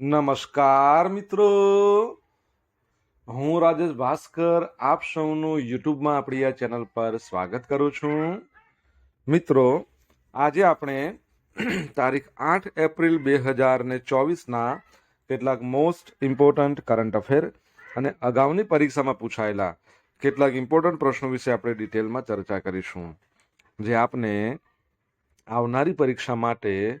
નમસ્કાર, મિત્રો. હું રાજેશ ભાસ્કર, આપ સૌનું યુટ્યુબમાં આપણી આ ચેનલ પર સ્વાગત કરું છું. મિત્રો, આજે આપણે તારીખ આઠ એપ્રિલ બે હજાર ને ચોવીસના કેટલાક મોસ્ટ ઇમ્પોર્ટન્ટ કરંટ અફેર અને અગાઉની પરીક્ષામાં પૂછાયેલા કેટલાક ઇમ્પોર્ટન્ટ પ્રશ્નો વિશે આપણે ડિટેલમાં ચર્ચા કરીશું. જે આપને આવનારી પરીક્ષા માટે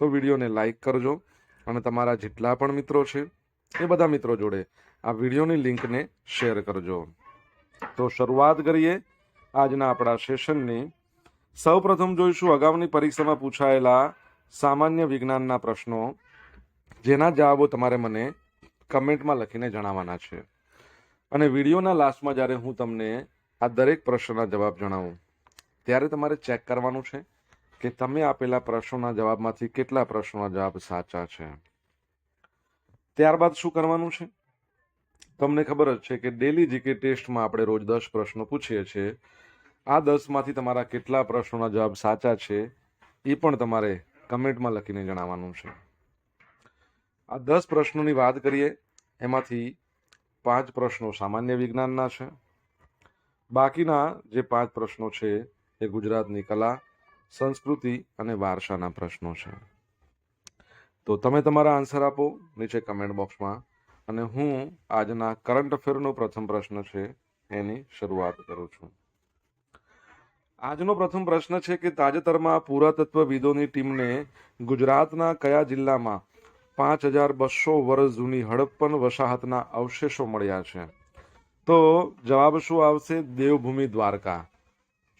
તો વિડીયોને લાઈક કરજો અને તમારા જેટલા પણ મિત્રો છે, એ બધા મિત્રો જોડે આ વિડીયોની લિંકને શેર કરજો. તો શરૂઆત કરીએ આજના આપણા સેશનની. સૌપ્રથમ જોઈશું અગાઉની પરીક્ષામાં પૂછાયેલા સામાન્ય વિજ્ઞાનના પ્રશ્નો, જેના જવાબો તમારે મને કમેન્ટમાં લખીને જણાવવાના છે. અને વિડીયોના લાસ્ટમાં જ્યારે હું તમને આ દરેક પ્રશ્નના જવાબ જણાવું, ત્યારે તમારે ચેક કરવાનું છે. કે તમે આપેલા પ્રશ્નોના જવાબમાંથી કેટલા પ્રશ્નોના જવાબ સાચા છે? ત્યારબાદ શું કરવાનું છે? તમને ખબર જ છે કે ડેલી જીકે ટેસ્ટમાં આપણે રોજ દસ પ્રશ્નો પૂછીએ છીએ. આ દસમાંથી તમારા કેટલા પ્રશ્નોના જવાબ સાચા છે એ પણ તમારે કમેન્ટમાં લખીને જણાવવાનું છે. આ દસ પ્રશ્નોની વાત કરીએ, એમાંથી પાંચ પ્રશ્નો સામાન્ય વિજ્ઞાનના છે. બાકીના જે પાંચ પ્રશ્નો છે એ ગુજરાતની કલા સંસ્કૃતિ અને વારસાના પ્રશ્નો છે. તો તમે તમારા આન્સર આપો નીચે કમેન્ટ બોક્સમાં અને હું આજના કરંટ અફેરનો પ્રથમ પ્રશ્ન છે એની શરૂઆત કરું છું. આજનો પ્રથમ પ્રશ્ન છે કે તાજેતરમાં પુરાતત્વવિદોની ટીમને ગુજરાતના કયા જિલ્લામાં પાંચ હજાર બસો વર્ષ જૂની હડપ્પન વસાહતના અવશેષો મળ્યા છે? તો જવાબ શું આવશે? દેવભૂમિ દ્વારકા.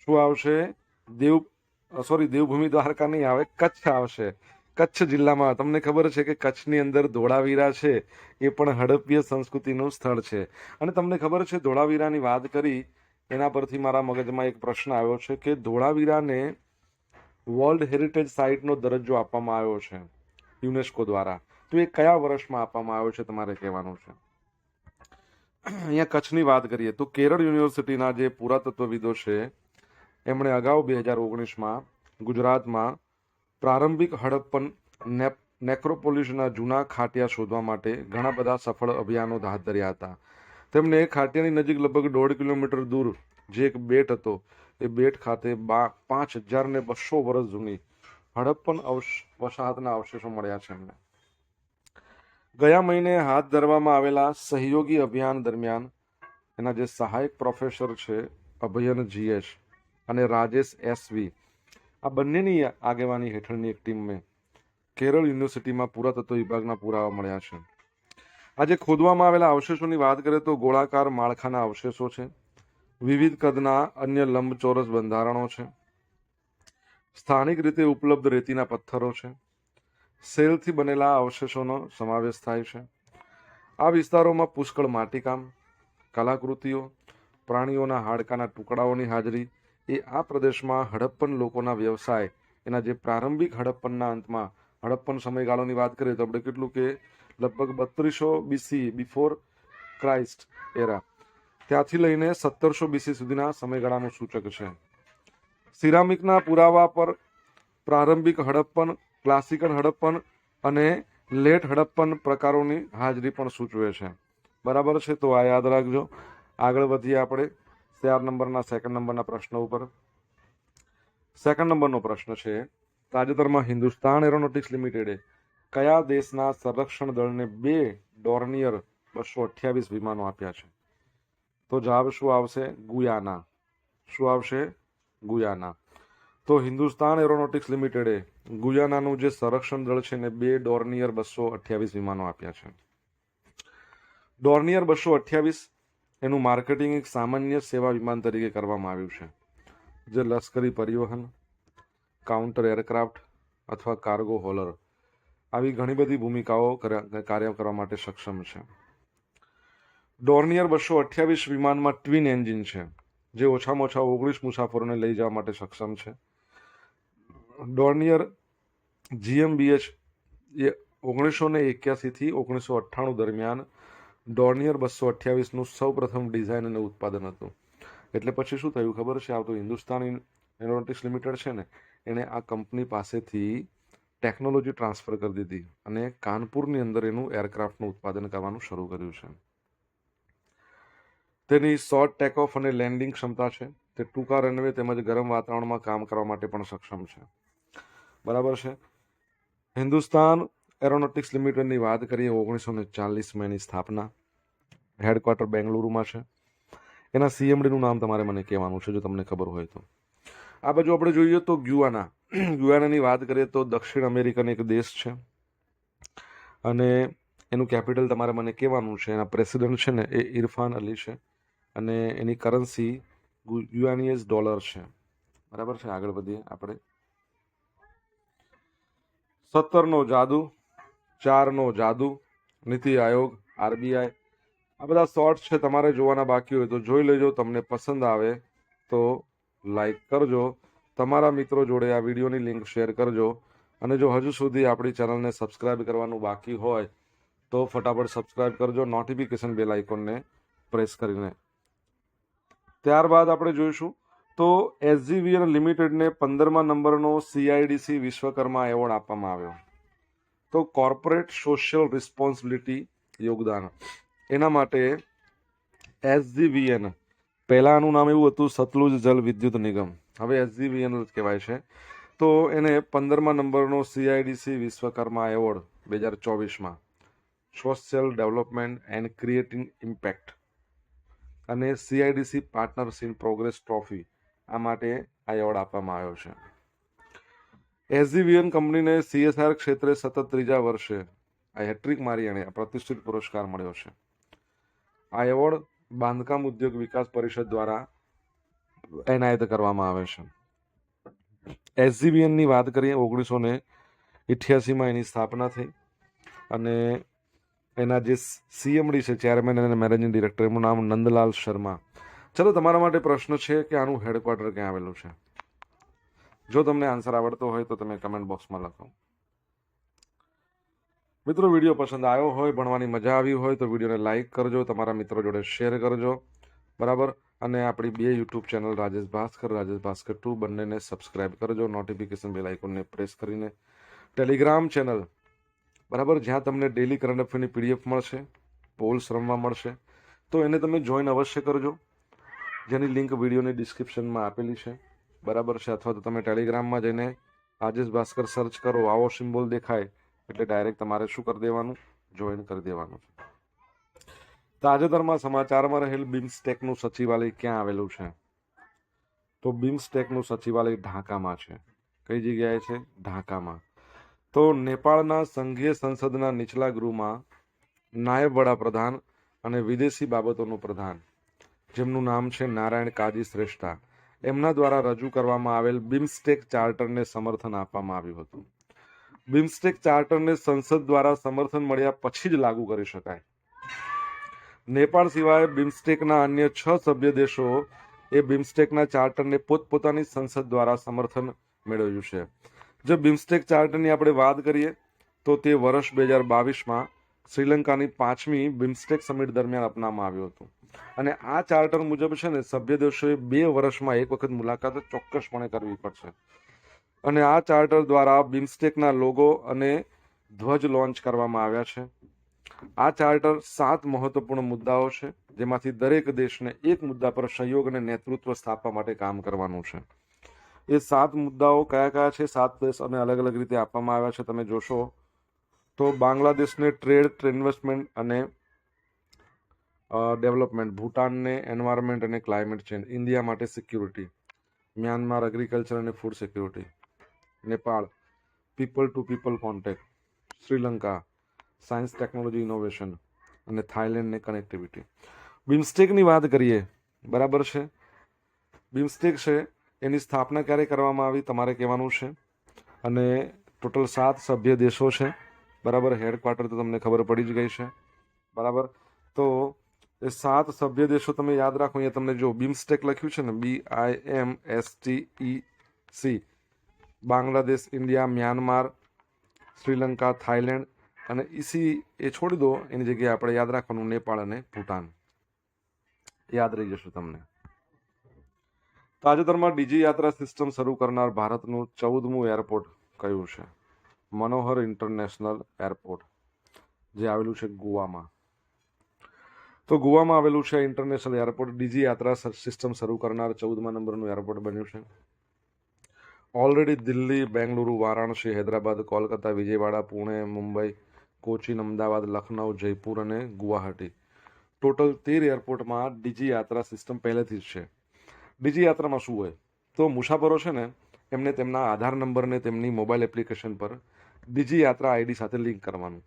શું આવશે? દેવ સોરી દેવભૂમિ દ્વારકા નહીં આવે, કચ્છ આવશે. કચ્છ જિલ્લામાં તમને ખબર છે કે કચ્છની અંદર ધોળાવીરા છે, એ પણ હડપ્પીય સંસ્કૃતિનું સ્થળ છે. અને તમને ખબર છે, ધોળાવીરાની વાત કરી, એના પરથી મારા મગજમાં એક પ્રશ્ન આવ્યો છે કે ધોળાવીરાને વર્લ્ડ હેરિટેજ સાઇટનો દરજ્જો આપવામાં આવ્યો છે, યુનેસ્કો દ્વારા. તો એ કયા વર્ષમાં આપવામાં આવ્યો છે તમારે કહેવાનું છે? અહીંયા કચ્છની વાત કરીએ તો કેરળ યુનિવર્સિટીના જે પુરાતત્વવિદો છે એમણે અગાઉ બે હજાર ઓગણીસમાં ગુજરાતમાં પ્રારંભિક હડપ્પન નેપ, નેક્રોપોલિસના જૂના ખાટિયા શોધવા માટે ઘણા બધા સફળ અભિયાનો હાથ ધર્યા હતા. તેમણે ખાટિયાની નજીક લગભગ દોઢ કિલોમીટર દૂર જે એક બેટ હતો, એ બેટ ખાતે બા, પાંચ હજાર ને બસો વર્ષ જૂની હડપ્પન અવશ, વસાહતના અવશેષો મળ્યા છે એમને. ગયા મહિને હાથ ધરવામાં આવેલા સહયોગી અભિયાન દરમિયાન એના જે સહાયક પ્રોફેસર છે અભયન જીએસ અને રાજેશ એસવી આ બંનેની આગેવાની હેઠળની એક ટીમને કેરળ યુનિવર્સિટીમાં પુરાતત્વ વિભાગના પુરાવા મળ્યા છે. આજે ખોદવામાં આવેલા અવશેષોની વાત કરીએ તો ગોળાકાર માળખાના અવશેષો છે, વિવિધ કદના અન્ય લંબચોરસ બંધારણો છે, સ્થાનિક રીતે ઉપલબ્ધ રેતીના પથ્થરો છે, સેલથી બનેલા અવશેષોનો સમાવેશ થાય છે. આ વિસ્તારોમાં પુષ્કળ માટીકામ, કલાકૃતિઓ, પ્રાણીઓના હાડકાના ટુકડાઓની હાજરી એ આ પ્રદેશમાં હડપ્પન લોકોના વ્યવસાય, એના જે પ્રારંભિક હડપ્પનના અંતમાં, હડપ્પન સમયગાળોની વાત કરીએ તો આપણે કેટલું કે લગભગ બત્રીસો બીસી બિફોર ક્રાઇસ્ટ એરા ત્યાંથી લઈને સત્તરસો બીસી સુધીના સમયગાળાનું સૂચક છે. સિરામિકના પુરાવા પર પ્રારંભિક હડપ્પન, ક્લાસિકલ હડપ્પન અને લેટ હડપ્પન પ્રકારોની હાજરી પણ સૂચવે છે. બરાબર છે? તો આ યાદ રાખજો. આગળ વધીએ આપણે. ચાર નંબરના સેકન્ડ નંબરના પ્રશ્ન ઉપર. સેકન્ડ નંબરનો પ્રશ્ન છે, તાજેતરમાં હિન્દુસ્તાન એરોનોટિક્સ લિમિટેડે કયા દેશના સંરક્ષણ દળને બે ડોર્નિયર બસો અઠ્યાવીસ વિમાનો આપ્યા છે? તો જવાબ શું આવશે? ગુયાના. શું આવશે? ગુયાના. તો હિન્દુસ્તાન એરોનોટિક્સ લિમિટેડે ગુયાનાનું જે સંરક્ષણ દળ છે ને બે ડોર્નિયર બસો અઠ્યાવીસ વિમાનો આપ્યા છે. ડોર્નિયર બસો અઠ્યાવીસ એનું માર્કેટિંગ એક સામાન્ય સેવા વિમાન તરીકે કરવામાં આવ્યું છે, જે લશ્કરી પરિવહન, કાઉન્ટર એરક્રાફ્ટ અથવા કાર્ગો હોલર આવી ઘણી બધી ભૂમિકાઓ કાર્ય કરવા માટે સક્ષમ છે. ડોર્નિયર બસો અઠ્યાવીસ વિમાનમાં ટ્વિન એન્જિન છે, જે ઓછામાં ઓછા ઓગણીસ મુસાફરોને લઈ જવા માટે સક્ષમ છે. ડોર્નિયર જીએમબીએચ એ ઓગણીસો ને એક્યાસીથી ઓગણીસો અઠ્ઠાણું દરમિયાન ડોર્નિયર બસો અઠ્યાવીસનું સૌ પ્રથમ ડિઝાઇન અને ઉત્પાદન હતું. એટલે પછી શું થયું ખબર છે? આવતું હિન્દુસ્તાન એરોનોટિક્સ લિમિટેડ છે ને, એણે આ કંપની પાસેથી ટેકનોલોજી ટ્રાન્સફર કરી દીધી અને કાનપુરની અંદર એનું એરક્રાફ્ટનું ઉત્પાદન કરવાનું શરૂ કર્યું છે. તેની શોર્ટ ટેક ઓફ અને લેન્ડિંગ ક્ષમતા છે. તે ટૂંકા રનવે તેમજ ગરમ વાતાવરણમાં કામ કરવા માટે પણ સક્ષમ છે. બરાબર છે? હિન્દુસ્તાન એરોનોટિક્સ લિમિટેડની વાત કરીએ ઓગણીસો ને ચાલીસમાં એની સ્થાપના. હેડક્વાર્ટર બેંગલુરુમાં છે. એના સીએમડીનું નામ તમારે મને કહેવાનું છે, જો તમને ખબર હોય તો. આ બાજુ આપણે જોઈએ તો ગ્યુઆના ગ્યુઆનાની વાત કરીએ તો દક્ષિણ અમેરિકન એક દેશ છે. અને એનું કેપિટલ તમારે મને કહેવાનું છે, એના પ્રેસિડેન્ટ છે ને એ ઇરફાન અલી છે. અને એની કરન્સી યુએનએસ ડોલર છે. બરાબર છે? આગળ વધીએ આપણે. સત્તરનો જાદુ, ચારનો જાદુ, નીતિ આયોગ, આરબીઆઈ આ બધા શોર્ટ્સ છે તમારે જોવાના બાકી હોય તો જોઈ લેજો, તમને પસંદ આવે તો લાઈક કરજો. તમારા મિત્રો જોડે આ વિડીયોની લિંક શેર કરજો. અને જો હજુ સુધી આપણી ચેનલને સબસ્ક્રાઇબ કરવાનું બાકી હોય તો ફટાફટ સબસ્ક્રાઇબ કરજો નોટિફિકેશન બેલ આઇકોનને પ્રેસ કરીને. ત્યારબાદ આપણે જોઈશું તો એસજીવીએન લિમિટેડને પંદરમા નંબરનો સીઆઈડીસી વિશ્વકર્મા એવોર્ડ આપવામાં આવ્યો. તો કોર્પોરેટ સોશિયલ રિસ્પોન્સિબિલિટી યોગદાન. એના માટે એસજીવીએન પહેલાંનું નામ એવું હતું સતલુજ જલ વિદ્યુત નિગમ. હવે એસજીવીએન જ કહેવાય છે. તો એને પંદરમા નંબરનો સીઆઈડીસી વિશ્વકર્મા એવોર્ડ બે હજાર ચોવીસમાં. Social development and creating impact અને CIDC partners in progress trophy આ માટે આ એવોર્ડ આપવામાં આવ્યો છે. એસજીવીએન કંપનીને સીએસઆર ક્ષેત્રે સતત ત્રીજા વર્ષે આ હેટ્રિક મારી એણે પ્રતિષ્ઠિત પુરસ્કાર મળ્યો છે. આ એવોર્ડ બાંધકામ ઉદ્યોગ વિકાસ પરિષદ દ્વારા એનાયત કરવામાં આવે છે. એસજીબીએનની વાત કરીએ, ઓગણીસો ને ઇઠ્યાસીમાં એની સ્થાપના થઈ અને એના જે સીએમડી છે, ચેરમેન અને મેનેજિંગ ડિરેક્ટર, એમનું નામ નંદલાલ શર્મા. ચલો, તમારા માટે પ્રશ્ન છે કે આનું હેડક્વાર્ટર ક્યાં આવેલું છે? જો તમને આન્સર આવડતો હોય તો તમે કમેન્ટ બોક્સમાં લખો. મિત્રો, વીડિયો પસંદ આવ્યો હોય, ભણવાની મજા આવી હોય, તો વિડીયોને લાઇક કરજો, તમારા મિત્રો જોડે શેર કરજો. બરાબર? અને આપણી બે YouTube channel, Rajesh Bhaskar Rajesh Bhaskar two, બંનેને સબસ્ક્રાઇબ કરજો, નોટિફિકેશન બેલ આઇકોનને પ્રેસ કરીને. Telegram channel. બરાબર? જ્યાં તમને ડેલી કરંટ અફેરની પીડીએફ મળશે પોલ્સ રમવા મળશે, તો એને તમે જોઈન અવશ્ય કરજો. જેની લિંક વિડીયોની ડિસ્ક્રિપ્શનમાં આપેલી છે. બરાબર છે? અથવા તો તમે ટેલિગ્રામમાં જઈને રાજેશ ભાસ્કર સર્ચ કરો, આવો સિમ્બોલ દેખાય એટલે ડાયરેક્ટ તમારે શું કરી દેવાનું? જોઈન કરી દેવાનું છે. તાજેતરમાં સમાચારમાં રહેલ બિમ્સટેકનું સચિવાલય ક્યાં આવેલું છે? તો બિમ્સટેકનું સચિવાલય ઢાકામાં છે. કઈ જગ્યાએ છે? ઢાકામાં. તો નેપાળના સંઘીય સંસદના નીચલા ગૃહમાં નાયબ વડાપ્રધાન અને વિદેશી બાબતોનું પ્રધાન, જેમનું નામ છે નારાયણ કાજી શ્રેષ્ઠા. એમના દ્વારા રજૂ કરવામાં આવેલ બિમ્સટેક ચાર્ટરને સમર્થન આપવામાં આવ્યું હતું. બિમ્સટેક ચાર્ટરને સંસદ દ્વારા સમર્થન મળ્યા પછી જ લાગુ કરી શકાય. નેપાળ સિવાય બિમસ્ટેકના અન્ય છ સભ્ય દેશો એ બિમસ્ટેકના ચાર્ટરને પોતપોતાની સંસદ દ્વારા સમર્થન મેળવ્યું છે. જો બિમસ્ટેક ચાર્ટરની આપણે વાત કરીએ, તો તે વર્ષ બે હજાર બાવીસમાં શ્રીલંકાની પાંચમી બિમસ્ટેક સમિટ દરમિયાન અપનાવવામાં આવ્યું હતું. અને આ ચાર્ટર મુજબ છે ને, સભ્ય દેશોએ બે વર્ષમાં એક વખત મુલાકાત ચોક્કસપણે કરવી પડશે. અને આ ચાર્ટર દ્વારા બિમસ્ટેકના લોગો અને ધ્વજ લોન્ચ કરવામાં આવ્યા છે. આ ચાર્ટર સાત મહત્વપૂર્ણ મુદ્દાઓ છે, જેમાંથી દરેક દેશને એક મુદ્દા પર સહયોગ અને નેતૃત્વ સ્થાપવા માટે કામ કરવાનું છે. એ સાત મુદ્દાઓ કયા કયા છે? સાત દેશ અને અલગ અલગ રીતે આપવામાં આવ્યા છે, તમે જોશો તો બાંગ્લાદેશને ટ્રેડ ઇન્વેસ્ટમેન્ટ અને ડેવલપમેન્ટ, ભૂટાનને એન્વાયરમેન્ટ અને ક્લાઇમેટ ચેન્જ, ઇન્ડિયા માટે સિક્યુરિટી, મ્યાનમાર એગ્રીકલ્ચર અને food security. Nepal. People to people contact. Sri Lanka. Science technology innovation. અને થાઇલેન્ડને કનેક્ટિવિટી. બિમસ્ટેકની વાત કરીએ. બરાબર છે? બિમસ્ટેક છે, એની સ્થાપના ક્યારે કરવામાં આવી તમારે કહેવાનું છે? અને ટોટલ સાત સભ્ય દેશો છે. બરાબર, હેડક્વાર્ટર તો તમને ખબર પડી જ ગઈ છે. બરાબર? તો એ સાત સભ્ય દેશો તમે યાદ રાખો, અહીંયા તમને જો બિમસ્ટેક લખ્યું છે ને, B I M S T E C. Bangladesh, India, Myanmar, Sri Lanka Thailand અને ઈસી એ છોડી દો, એની જગ્યાએ આપણે યાદ રાખવાનું નેપાળ અને ભૂટાન. યાદ રહી જશે તમને. તાજેતરમાં ડીજી યાત્રા સિસ્ટમ શરૂ કરનાર ભારતનું ચૌદમું એરપોર્ટ કયું છે? મનોહર ઇન્ટરનેશનલ એરપોર્ટ, જે આવેલું છે ગોવામાં. તો ગોવામાં આવેલું છે international airport. Digi Yatra system શરૂ કરનાર ચૌદમા નંબરનું એરપોર્ટ બન્યું છે. ઓલરેડી દિલ્હી, બેંગલુરુ, વારાણસી, હૈદરાબાદ, કોલકાતા, વિજયવાડા, પુણે, મુંબઈ, કોચીન, અમદાવાદ, લખનઉ, જયપુર અને ગુવાહાટી. ટોટલ તેર એરપોર્ટમાં ડીજી યાત્રા સિસ્ટમ પહેલેથી જ છે. ડીજી યાત્રામાં શું હોય? તો મુસાફરો છે ને, એમને તેમના આધાર નંબરને તેમની મોબાઈલ એપ્લિકેશન પર ડીજી યાત્રા આઈડી સાથે લિંક કરવાનું.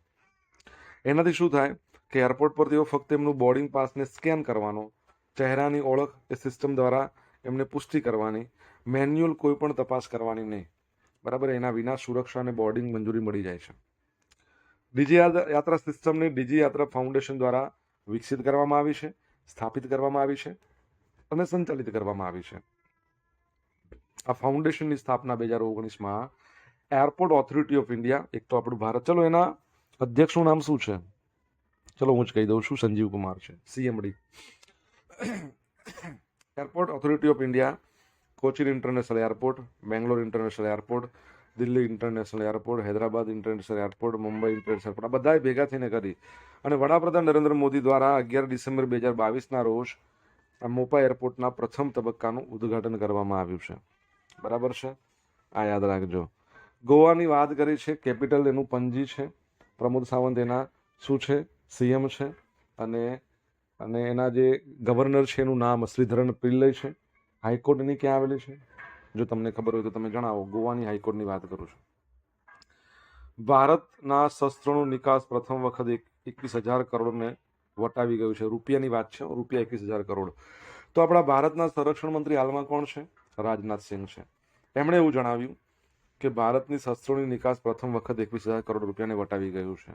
એનાથી શું થાય કે એરપોર્ટ પર તેઓ ફક્ત એમનું બોર્ડિંગ પાસને સ્કેન કરવાનો, ચહેરાની ઓળખ એ સિસ્ટમ દ્વારા એમને પુષ્ટિ કરવાની મેન્યુઅલ કોઈ પણ તપાસ કરવાની નહીં. બરાબર? એના વિના સુરક્ષા અને બોર્ડિંગ મંજૂરી મળી જાય છે. ડીજી યાત્રા સિસ્ટમને ડીજી યાત્રા ફાઉન્ડેશન દ્વારા વિકસિત કરવામાં આવી છે, સ્થાપિત કરવામાં આવી છે અને સંચાલિત કરવામાં આવી છે. આ ફાઉન્ડેશનની સ્થાપના બે હજાર ઓગણીસમાં એરપોર્ટ ઓથોરિટી ઓફ ઇન્ડિયા, એક તો આપણું ભારત, ચલો એના અધ્યક્ષનું નામ શું છે? ચલો હું જ કહી દઉં છું, સંજીવ કુમાર છે, CMD. Airport authority of India Cochin international airport Bangalore international airport Delhi international airport Hyderabad international airport Mumbai international airport આ બધાએ ભેગા થઈને કરી. અને વડાપ્રધાન નરેન્દ્ર મોદી દ્વારા અગિયાર ડિસેમ્બર બે હજાર બાવીસના રોજ આ મોપા એરપોર્ટના પ્રથમ તબક્કાનું ઉદ્ઘાટન કરવામાં આવ્યું છે. બરાબર છે? આ યાદ રાખજો. ગોવાની વાત કરી છે, કેપિટલ એનું પંજી છે, પ્રમોદ સાવંત એના શું છે, સીએમ છે, અને અને એના જે ગવર્નર છે એનું નામ, શ્રીધરન પિલ્લઈ છે. હાઈકોર્ટ એની ક્યાં આવેલી છે? જો તમને ખબર હોય તો તમે જણાવો. ગોવાની હાઈકોર્ટની વાત કરું છું. ભારતના શસ્ત્રોનો નિકાસ પ્રથમ વખત એક એકવીસ હજાર કરોડને વટાવી ગયું છે. રૂપિયાની વાત છે રૂપિયા એકવીસ હજાર કરોડ. તો આપણા ભારતના સંરક્ષણ મંત્રી હાલમાં કોણ છે? રાજનાથ સિંહ છે. એમણે એવું જણાવ્યું કે ભારતની શસ્ત્રોની નિકાસ પ્રથમ વખત એકવીસ હજાર કરોડ રૂપિયાને વટાવી ગયું છે.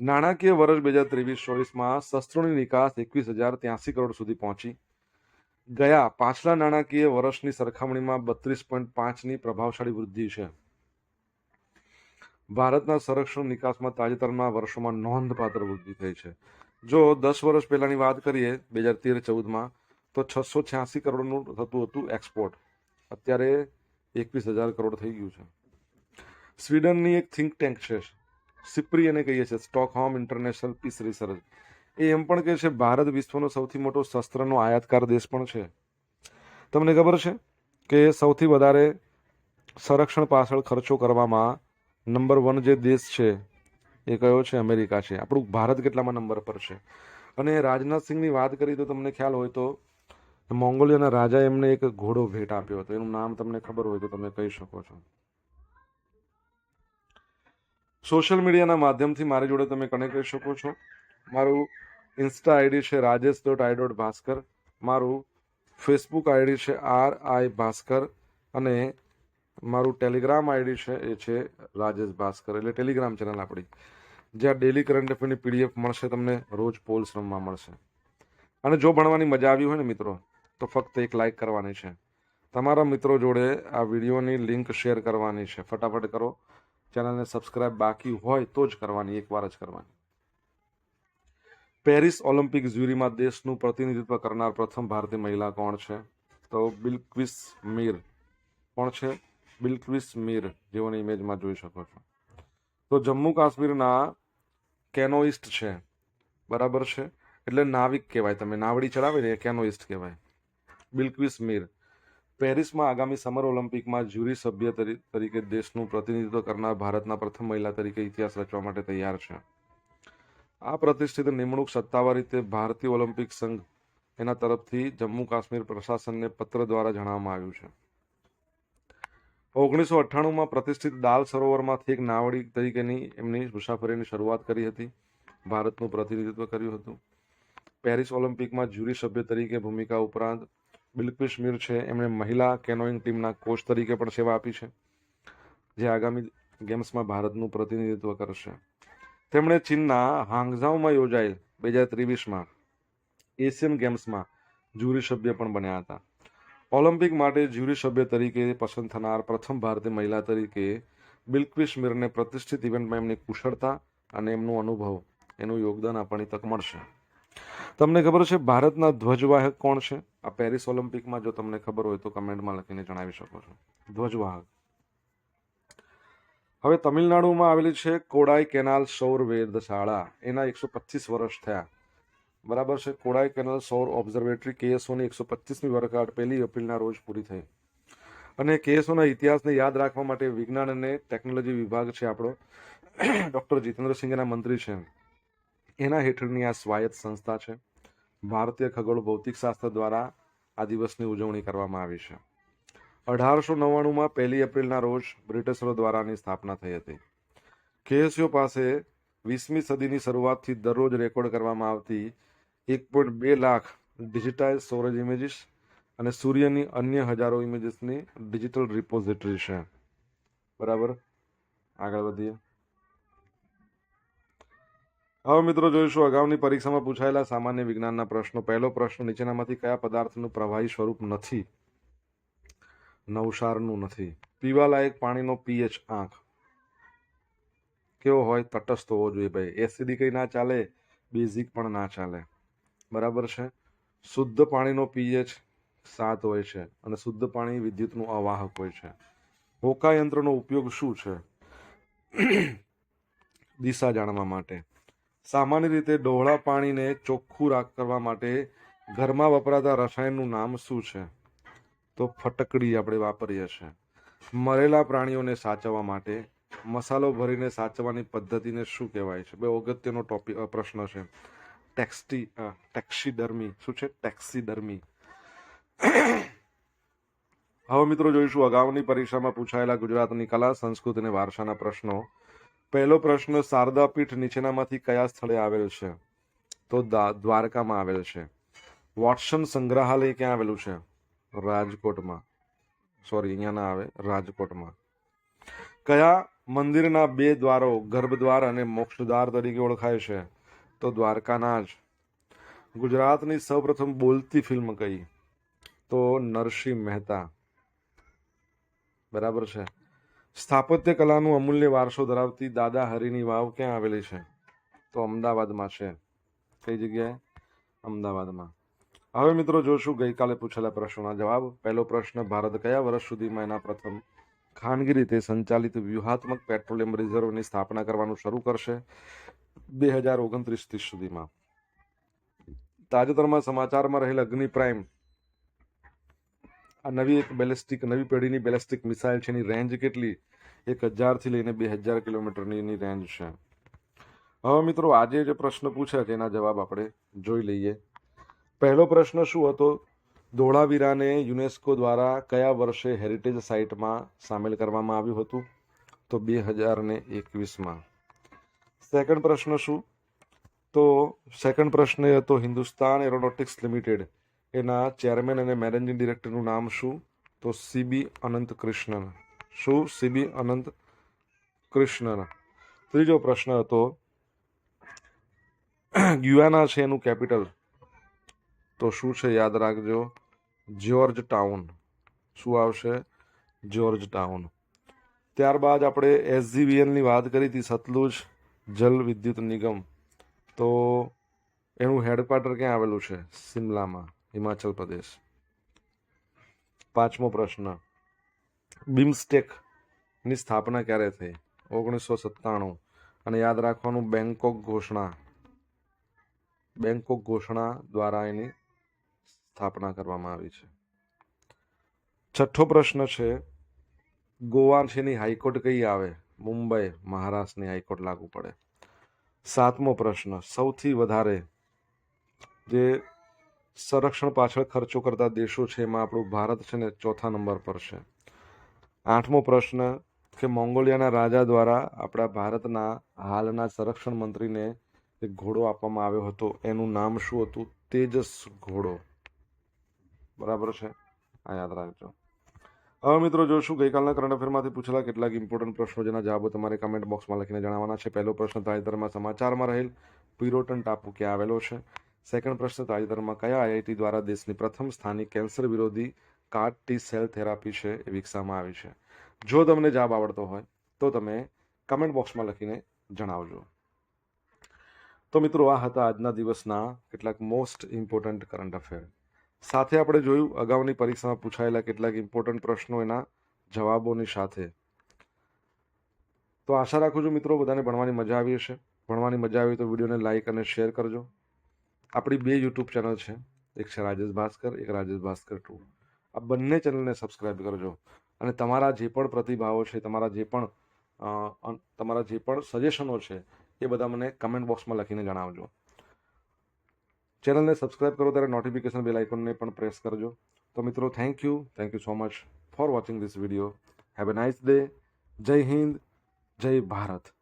નાણાકીય વર્ષ બે હજાર ત્રેવીસ ચોવીસમાં શસ્ત્રોની નિકાસ એકવીસ હજાર ત્યાસી કરોડ સુધી પહોંચી. ગયા પાછલા નાણાકીય વર્ષની સરખામણીમાં બત્રીસ પોઈન્ટ પાંચની પ્રભાવશાળી વૃદ્ધિ છે. ભારતના સંરક્ષણ નિકાસમાં તાજેતરના વર્ષોમાં નોંધપાત્ર વૃદ્ધિ થઈ છે. જો દસ વર્ષ પહેલાની વાત કરીએ, બે હજાર તેર ચૌદમાં, તો છસો છ્યાસી કરોડનું થતું હતું એક્સપોર્ટ. અત્યારે એકવીસ હજાર કરોડ થઈ ગયું છે. સ્વીડનની એક થિંક ટેન્ક છે, સિપ્રી એને કહીએ છીએ, સ્ટોકહોમ ઇન્ટરનેશનલ પીસ રિસર્ચ. એ એમ પણ કહે છે, ભારત વિશ્વનો સૌથી મોટો શસ્ત્રનો આયાતકાર દેશ પણ છે. તમને ખબર છે કે સૌથી વધારે સંરક્ષણ પાછળ ખર્ચો કરવામાં નંબર વન જે દેશ છે, એ કયો છે? અમેરિકા છે. આપણું ભારત કેટલામાં નંબર પર છે? અને રાજનાથ સિંહની વાત કરી તો તમને ખ્યાલ હોય તો મોંગોલિયાના રાજા એમને એક ઘોડો ભેટ આપ્યો હતો. એનું નામ તમને ખબર હોય તો તમે કહી શકો છો. સોશિયલ મીડિયાના માધ્યમથી મારી જોડે તમે કનેક્ટ કરી શકો છો. મારું ઇન્સ્ટા આઈડી છે Rajesh dot I dot Bhaskar. મારું ફેસબુક આઈડી છે આર આઈ ભાસ્કર. અને મારું ટેલિગ્રામ આઈડી છે, એ છે રાજેશ ભાસ્કર. એટલે ટેલિગ્રામ ચેનલ આપણી. જ્યાં ડેલી કરંટ અફેરની પીડીએફ મળશે, તમને રોજ પોલ્સ રમવા મળશે. અને જો ભણવાની મજા આવી હોય ને મિત્રો, તો ફક્ત એક લાઈક કરવાની છે. તમારા મિત્રો જોડે આ વિડીયોની લિંક શેર કરવાની છે. ફટાફટ કરો. ચેનલને સબસ્ક્રાઇબ બાકી હોય તો જ કરવાની, એકવાર જ કરવાની. પેરિસ ઓલિમ્પિક જ્યુરીમાં દેશનું પ્રતિનિધિત્વ કરનાર પ્રથમ ભારતીય મહિલા કોણ છે? તો બિલક્વિસ મીર કોણ છે? બિલક્વિસ મીર, જેઓની ઇમેજમાં જોઈ શકો છો. તો જમ્મુ કાશ્મીરના કેનોઇસ્ટ છે. બરાબર છે? એટલે નાવિક કહેવાય. તમે નાવડી ચડાવે ને કેનોઇસ્ટ કહેવાય. બિલક્વિસ મીર. પેરિસમાં આગામી સમર ઓલિમ્પિકમાં જ્યુરી સભ્ય તરી- તરીકે દેશનું પ્રતિનિધિત્વ કરનાર ભારતના પ્રથમ મહિલા તરીકે ઇતિહાસ રચવા માટે તૈયાર છે. આ પ્રતિષ્ઠિત નિમણૂક સત્તાવાર રીતે ભારતીય ઓલિમ્પિક સંઘ એના તરફથી જમ્મુ કાશ્મીર પ્રશાસનને પત્ર દ્વારા જણાવવામાં આવ્યું છે. ઓગણીસો અઠ્ઠાણુંમાં પ્રતિષ્ઠિત દાલ સરોવરમાંથી એક નાવડી તરીકેની એમની મુસાફરીની શરૂઆત કરી હતી. ભારતનું પ્રતિનિધિત્વ કર્યું હતું. પેરિસ ઓલિમ્પિકમાં જ્યુરી સભ્ય તરીકે ભૂમિકા ઉપરાંત બિલકિશ મીર છે. એમણે મહિલા કેનોઈંગ ટીમના કોચ તરીકે પણ સેવા આપી છે, જે આગામી ગેમ્સમાં ભારતનું પ્રતિનિધિત્વ કરશે. તેમણે ચીનના હાંગઝાઉમાં યોજાયેલ બે હજાર ત્રેવીસમાં એશિયન ગેમ્સમાં જ્યુરી સભ્ય પણ બન્યા હતા. ઓલિમ્પિક માટે જ્યુરી સભ્ય તરીકે પસંદ થનાર પ્રથમ ભારતીય મહિલા તરીકે બિલ્કિસ મીરને પ્રતિષ્ઠિત ઇવેન્ટમાં એમની કુશળતા અને એમનો અનુભવ, એનું યોગદાન આપવાની તક મળશે. તમને ખબર છે ભારતના ધ્વજવાહક કોણ છે? આ પેરિસ ઓલિમ્પિકમાં જો તમને ખબર હોય તો કમેન્ટમાં લખીને જણાવી શકો છો. ધ્વજવાહક. હવે તમિલનાડુમાં આવેલી છે કોડાઈ કેનાલ સૌર વેધશાળા. એના એકસો પચીસ વર્ષ થયા. બરાબર છે? કોડાઈ કેનાલ સૌર ઓબ્ઝર્વેટરી કેએસઓની એકસો પચીસમી વર્ષગાંઠ પહેલી એપ્રિલના રોજ પૂરી થઈ. અને કેએસઓના ઇતિહાસને યાદ રાખવા માટે વિજ્ઞાન અને ટેકનોલોજી વિભાગ છે આપણો. ડૉક્ટર જીતેન્દ્રસિંહના મંત્રી છે. એના હેઠળની આ સ્વાયત્ત સંસ્થા છે. ભારતીય ખગોળ ભૌતિક શાસ્ત્ર દ્વારા આ દિવસની ઉજવણી કરવામાં આવી છે. અઢારસો નવ્વાણુંમાં પહેલી એપ્રિલના રોજ બ્રિટિશરો દ્વારાની સ્થાપના થઈ હતી. કેએસઓ પાસે વીસમી સદીની શરૂઆતથી દરરોજ રેકોર્ડ કરવામાં આવતી એક પોઈન્ટ બે લાખ ડિજિટાઇઝ સ્ટોરેજ ઇમેજીસ અને સૂર્યની અન્ય હજારો ઇમેજીસની ડિજિટલ રિપોઝિટરી છે. બરાબર? આગળ વધીએ. હવે મિત્રો જોઈશું, અગાઉની પરીક્ષામાં પૂછાયેલા સામાન્ય વિજ્ઞાનના પ્રશ્નો. પહેલો પ્રશ્ન, નીચેનામાંથી કયા પદાર્થનું પ્રવાહી સ્વરૂપ નથી? નવસારનું નથી. પીવાલાયક પાણીનો પીએચ આંખ. કેવો હોય તટસ્થ હોવો જોઈએ ભાઈ. એસિડી કંઈ ના ચાલે બેઝિક પણ ના ચાલે. બરાબર છે? શુદ્ધ પાણીનો પીએચ સાત હોય છે અને શુદ્ધ પાણી વિદ્યુતનું અવાહક હોય છે. હોકા યંત્રનો ઉપયોગ શું છે? દિશા જાણવા માટે. સામાન્ય રીતે ડોહળા પાણીને ચોખ્ખું રાખ કરવા માટે ઘરમાં વપરાતા રસાયણનું નામ શું છે? તો ફટકડી આપણે વાપરીએ છીએ. મરેલા પ્રાણીઓને સાચવવા માટે મસાલો ભરીને સાચવવાની પદ્ધતિને શું કહેવાય છે? બે અગત્યનો ટોપિક પ્રશ્ન છે. ટેક્સટી ટેક્સીડર્મી. શું છે? ટેક્સીડર્મી. હવે મિત્રો જોઈશું અગાઉની પરીક્ષામાં પૂછાયેલા ગુજરાતની કલા, સંસ્કૃતિ અને વારસાના પ્રશ્નો. પહેલો પ્રશ્ન, શારદા પીઠ નીચેનામાંથી કયા સ્થળે આવેલ છે? તો દ્વારકામાં આવેલ છે. વોટસન સંગ્રહાલય ક્યાં આવેલું છે? રાજકોટમાં. સોરી અહીંયા ના આવે. રાજકોટમાં. કયા મંદિરના બે દ્વારો ગર્ભદ્વાર અને મોક્ષદ્વાર તરીકે ઓળખાય છે? તો દ્વારકાના જ ગુજરાતની સૌપ્રથમ બોલતી ફિલ્મ કઈ? તો નરસિંહ મહેતા. બરાબર છે. સ્થાપત્ય કલાનું અમૂલ્ય વારસો ધરાવતી દાદા હરિની વાવ ક્યાં આવેલી છે? તો અમદાવાદમાં છે. કઈ જગ્યાએ? અમદાવાદમાં. હવે મિત્રો જોશું, ગઈકાલે પૂછેલા પ્રશ્નોના જવાબ. પહેલો પ્રશ્ન, ભારત કયા વર્ષ સુધીમાં એના પ્રથમ ખાનગી રીતે સંચાલિત વ્યૂહાત્મક પેટ્રોલિયમ રિઝર્વની સ્થાપના કરવાનું શરૂ કરશે? બે હજાર ઓગણત્રીસ ત્રીસ સુધીમાં. તાજેતરમાં સમાચારમાં રહેલ અગ્નિ પ્રાઇમ. આ નવી એક બેલેસ્ટિક, નવી પેઢીની બેલેસ્ટિક મિસાઇલ છે. એની રેન્જ કેટલી? એક હજારથી લઈને બે હજાર કિલોમીટરની એની રેન્જ છે. હવે મિત્રો આજે જે પ્રશ્ન પૂછ્યા છે એના જવાબ આપણે જોઈ લઈએ. પહેલો પ્રશ્ન શું હતો? ધોળાવીરાને યુનેસ્કો દ્વારા કયા વર્ષે હેરિટેજ સાઇટમાં સામેલ કરવામાં આવ્યું હતું? તો બે હજાર ને એકવીસમાં. સેકન્ડ પ્રશ્ન શું? તો સેકન્ડ પ્રશ્ન એ હતો, હિન્દુસ્તાન એરોનોટિક્સ લિમિટેડ એના ચેરમેન અને મેનેજિંગ ડિરેક્ટરનું નામ શું? તો સીબી અનંત કૃષ્ણન. શું? સીબી અનંત કૃષ્ણન. ત્રીજો પ્રશ્ન હતો ગ્યુઆના છે એનું કેપિટલ. તો શું છે યાદ રાખજો? Georgetown. શું આવશે? Georgetown. ત્યારબાદ આપણે એસજીવીએલની વાત કરી હતી, સતલુજ જલ વિદ્યુત નિગમ. તો એનું હેડક્વાર્ટર ક્યાં આવેલું છે? સિમલામાં, હિમાચલ પ્રદેશ. પાંચમો પ્રશ્ન. બિમસ્ટેકની સ્થાપના ક્યારે થઈ? ઓગણીસો સત્તાણું. અને યાદ રાખવાનું બેંકોક ઘોષણા. બેંકોક ઘોષણા દ્વારા એની સ્થાપના કરવામાં આવી છે. છઠ્ઠો પ્રશ્ન છે ગોવા છે એની હાઈકોર્ટ કઈ આવે? મુંબઈ, મહારાષ્ટ્રની હાઈકોર્ટ લાગુ પડે. સાતમો પ્રશ્ન, સૌથી વધારે જે સંરક્ષણ પાછળ ખર્ચો કરતા દેશો છે, એમાં આપણું ભારત છે ને ચોથા નંબર પર છે. આઠમો પ્રશ્ન કે મોંગોલિયાના રાજા દ્વારા આપણા ભારતના હાલના સંરક્ષણ મંત્રીને એક ઘોડો આપવામાં આવ્યો હતો. એનું નામ શું હતું? તેજસ ઘોડો. બરાબર છે? આ યાદ રાખજો. હવે મિત્રો જોશું ગઈકાલના કરંટ અફેરમાંથી પૂછેલા કેટલાક ઇમ્પોર્ટન્ટ પ્રશ્નો જેના જવાબો તમારે કમેન્ટ બોક્સમાં લખીને જણાવવાના છે. પહેલો પ્રશ્ન તાજેતરમાં સમાચારમાં રહેલ. પિરોટન ટાપુ ક્યાં આવેલો છે? સેકન્ડ પ્રશ્ન તાજેતરમાં કયા આઈઆઈટી દ્વારા દેશની પ્રથમ સ્થાનિક કેન્સર વિરોધી કાર્ટ ટી સેલ થેરાપી છે એ વિકસાવવામાં આવી છે? જો તમને જવાબ આવડતો હોય, તો તમે કમેન્ટ બોક્સમાં લખીને જણાવજો. તો મિત્રો, આ હતા આજના દિવસના કેટલાક મોસ્ટ ઇમ્પોર્ટન્ટ કરંટ અફેર સાથે આપણે જોયું, અગાઉની પરીક્ષામાં પૂછાયેલા કેટલાક ઇમ્પોર્ટન્ટ પ્રશ્નો એના જવાબોની સાથે. તો આશા રાખું છું મિત્રો, બધાને ભણવાની મજા આવી હશે. ભણવાની મજા આવી તો વિડીયોને લાઇક અને શેર કરજો. આપણી બે યુટ્યુબ ચેનલ છે. એક છે રાજેશ ભાસ્કર, એક રાજેશ ભાસ્કર ટુ. આ બંને ચેનલને સબસ્ક્રાઇબ કરજો. અને તમારા જે પણ પ્રતિભાવો છે, તમારા જે પણ તમારા જે પણ સજેશનો છે, એ બધા મને કમેન્ટ બોક્સમાં લખીને જણાવજો. ચેનલને સબસ્ક્રાઇબ કરો ત્યારે નોટિફિકેશન બેલ આઇકોનને પણ પ્રેસ કરજો તો મિત્રો thank you thank you so much for watching this video have a nice day Jai Hind Jai Bharat